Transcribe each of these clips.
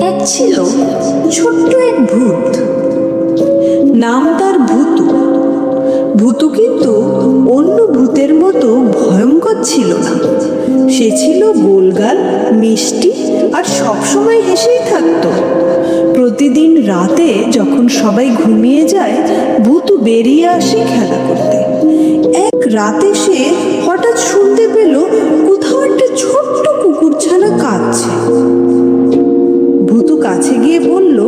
এক ছিল ছোট্ট এক ভূত। নাম তার ভূতু। ভূতু কিন্তু অন্য ভূতের মতো ভয়ঙ্কর ছিল না। সে ছিল গোলগাল, মিষ্টি আর সবসময় হেসেই থাকতো। প্রতিদিন রাতে যখন সবাই ঘুমিয়ে যায়, ভূতু বেরিয়ে আসে খেলা করতে। এক রাতে সে হঠাৎ শুনতে পেল কোথাও একটা ছোট্ট কাছে গিয়ে বলল,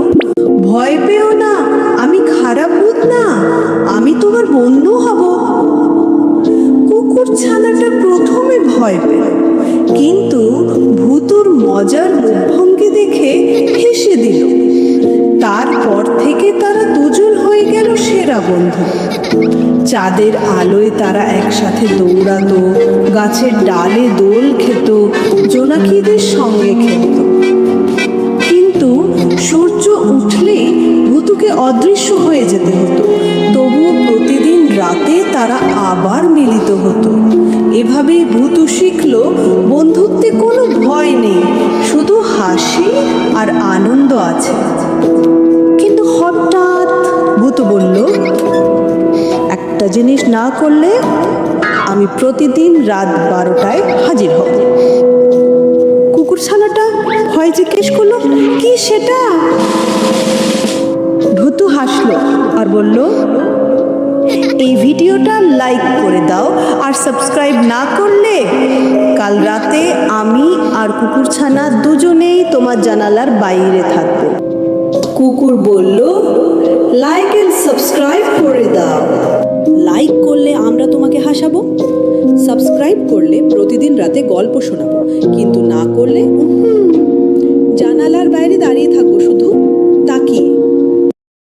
ভয় পেও না, আমি খারাপ ভূত না, আমি তোমার বন্ধু হব। কুকুর ছানাটা প্রথমে ভয় পেল, কিন্তু ভূতুর মজার মুখভঙ্গি দেখে হেসে দিল। তারপর থেকে তারা দুজন হয়ে গেল সেরা বন্ধু। চাঁদের আলোয় তারা একসাথে দৌড়াতো, গাছের ডালে দোল খেত, জোনাকিদের সঙ্গে খেলত। সূর্য উঠলেই ভূতুকে অদৃশ্য হয়ে যেতে হতো। তবুও প্রতিদিন রাতে তারা আবার মিলিত হতো। এভাবে ভূতু শিখল, বন্ধুত্বে কোনো ভয় নেই, শুধু হাসি আর আনন্দ আছে। কিন্তু হঠাৎ ভূতু বলল, একটা জিনিস না করলে আমি প্রতিদিন রাত বারোটায় হাজির হব। কুকুরছানাটা ভয় জিজ্ঞেস করল, কি সেটা? ভূতু হাসলো আর বলল, এই ভিডিওটা লাইক করে দাও আর সাবস্ক্রাইব না করলে কাল রাতে আমি আর কুকুরছানা দুজনেই তোমার জানালার বাইরে থাকব। কুকুর বলল, লাইক এন্ড সাবস্ক্রাইব করে দাও। লাইক করলে আমরা তোমাকে হাসাবো? সাবস্ক্রাইব করলে প্রতিদিন রাতে গল্প শোনাবো, কিন্তু না করলে জানালার বাইরে দাঁড়িয়ে থাকব শুধু